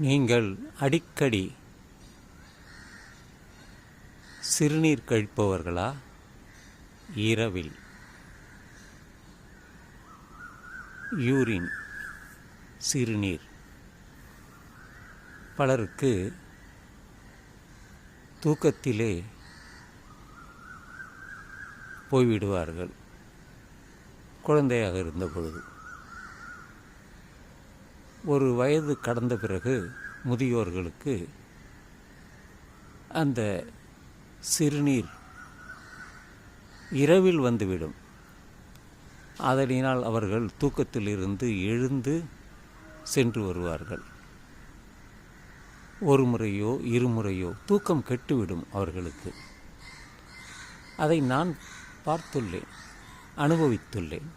நீங்கள் அடிக்கடி சிறுநீர் கழிப்பவர்களா? இரவில். யூரின் சிறுநீர். பலருக்கு தூக்கத்திலே போய்விடுவார்கள். குழந்தையாக இருந்த பொழுது. ஒரு வயது கடந்த பிறகு முதியோர்களுக்கு அந்த சிறுநீர் இரவில் வந்துவிடும். அதனால் அவர்கள் தூக்கத்திலிருந்து எழுந்து சென்று வருவார்கள். ஒரு முறையோ இருமுறையோ தூக்கம் கெட்டுவிடும் அவர்களுக்கு. அதை நான் பார்த்துள்ளேன் அனுபவித்துள்ளேன்.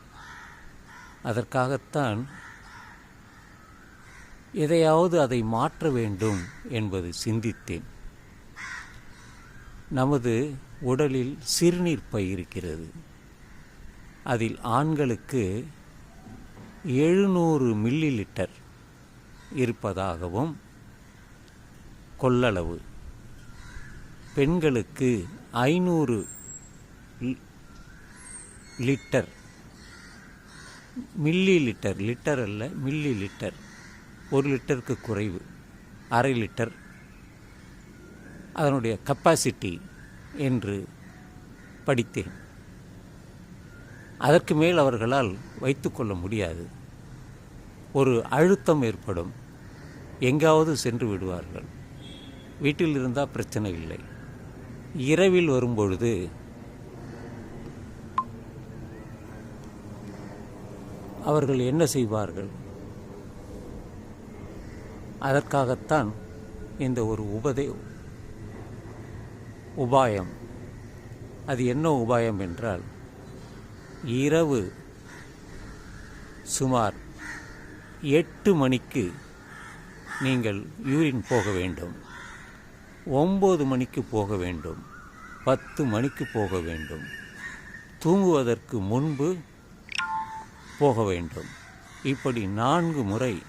அதற்காகத்தான் எதையாவது அதை மாற்ற வேண்டும் என்பது சிந்தித்தேன். நமது உடலில் சிறுநீர் பை இருக்கிறது அதில் ஆண்களுக்கு எழுநூறு மில்லி லிட்டர் இருப்பதாகவும் கொள்ளளவு. பெண்களுக்கு ஐநூறு லிட்டர் மில்லி லிட்டர் லிட்டர் அல்ல மில்லி லிட்டர் ஒரு லிட்டருக்கு குறைவு. அரை லிட்டர். அதனுடைய கப்பாசிட்டி என்று படித்தேன். அதற்கு மேல் அவர்களால் வைத்துக்கொள்ள முடியாது. ஒரு அழுத்தம் ஏற்படும். எங்காவது சென்று விடுவார்கள். வீட்டில் இருந்தால் பிரச்சனை இல்லை. இரவில் வரும்பொழுது அவர்கள் என்ன செய்வார்கள்? அதற்காகத்தான் இந்த ஒரு உபதே உபாயம். அது என்ன உபாயம் என்றால் இரவு சுமார் எட்டு மணிக்கு நீங்கள் யூரின் போக வேண்டும். ஒம்பது மணிக்கு போக வேண்டும். பத்து மணிக்கு போக வேண்டும். தூங்குவதற்கு முன்பு போக வேண்டும். இப்படி நான்கு முறை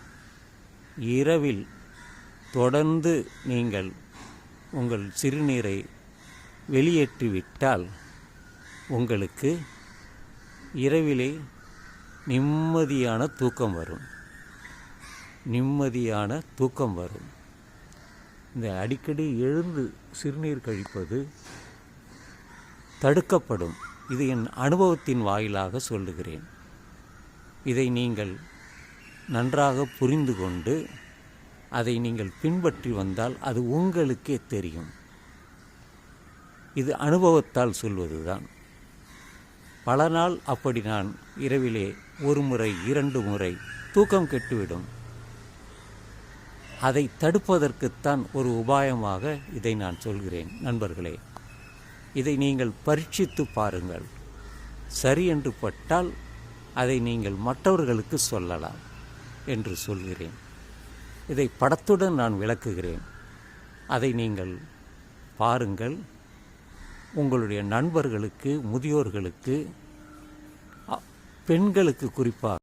இரவில் தொடர்ந்து நீங்கள் உங்கள் சிறுநீரை வெளியேற்றிவிட்டால் உங்களுக்கு இரவிலே நிம்மதியான தூக்கம் வரும். நிம்மதியான தூக்கம் வரும். இந்த அடிக்கடி எழுந்து சிறுநீர் கழிப்பது தடுக்கப்படும். இது என் அனுபவத்தின் வாயிலாக சொல்லுகிறேன். இதை நீங்கள் நன்றாக புரிந்து கொண்டு அதை நீங்கள் பின்பற்றி வந்தால் அது உங்களுக்கே தெரியும். இது அனுபவத்தால் சொல்வதுதான். பல நாள் அப்படி நான் இரவிலே ஒரு முறை இரண்டு முறை தூக்கம் கெட்டுவிடும். அதை தடுப்பதற்குத்தான் ஒரு உபாயமாக இதை நான் சொல்கிறேன். நண்பர்களே இதை நீங்கள் பரீட்சித்து பாருங்கள். சரி என்று பட்டால் அதை நீங்கள் மற்றவர்களுக்கு சொல்லலாம். என்று சொல்கிறேன். இதை படத்துடன் நான் விளக்குகிறேன். அதை நீங்கள் பாருங்கள். உங்களுடைய நண்பர்களுக்கு முதியோர்களுக்கு பெண்களுக்கு குறிப்பாக